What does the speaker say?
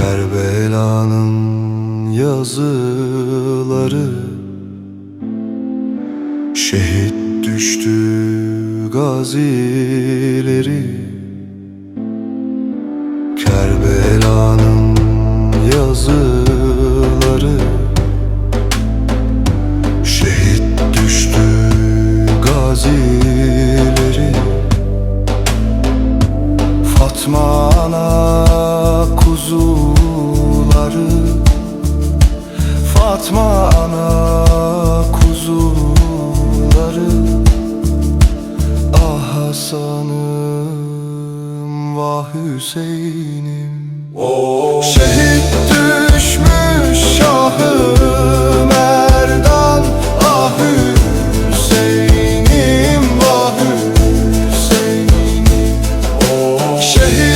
Kerbela'nın yazıları Şehit düştü gazileri Kerbela'nın yazıları Şehit düştü gazileri Fatma ana kuzuları Fatma ana kuzuları Ah Hasan'ım vah Hüseyin'im. Oh. Şehit düşmüş şahım Erdan ah Hüseyin'im vah Hüseyin'im. Oh. Şehit